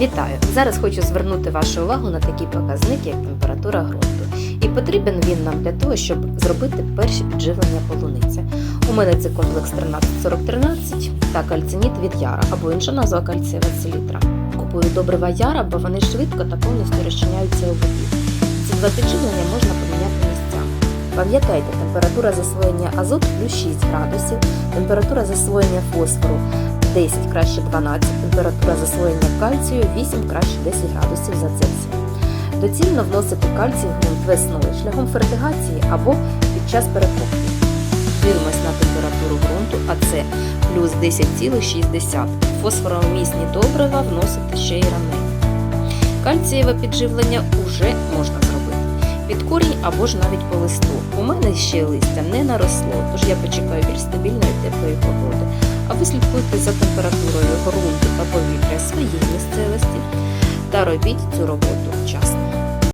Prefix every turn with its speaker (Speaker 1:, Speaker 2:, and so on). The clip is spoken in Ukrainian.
Speaker 1: Вітаю! Зараз хочу звернути вашу увагу на такий показник, як температура ґрунту. І потрібен він нам для того, щоб зробити перші підживлення полуниці. У мене це комплекс 134013 та кальциніт від яра або інша назва кальцієва селітра. Купую добрива яра, бо вони швидко та повністю розчиняються у воді. Ці два підживлення можна поміняти місцями. Пам'ятайте, температура засвоєння азоту плюс 6 градусів, температура засвоєння фосфору 10 краще 12, температура засвоєння кальцію 8 краще 10 градусів за Цельсієм. Доцільно вносити кальцій в ґрунт весною шляхом фертигації або під час перекопки. Дивимось на температуру ґрунту, а це плюс 10,6. Фосфоромісні добрива вносити ще й раненько. Кальцієве підживлення уже можна зробити. Під корінь або ж навіть по листу. У мене ще листя не наросло, тож я почекаю більш стабільної теплої погоди. А ви слідкуйте за температурою ґрунту та повітря своєї місцевості та робіть цю роботу вчасно.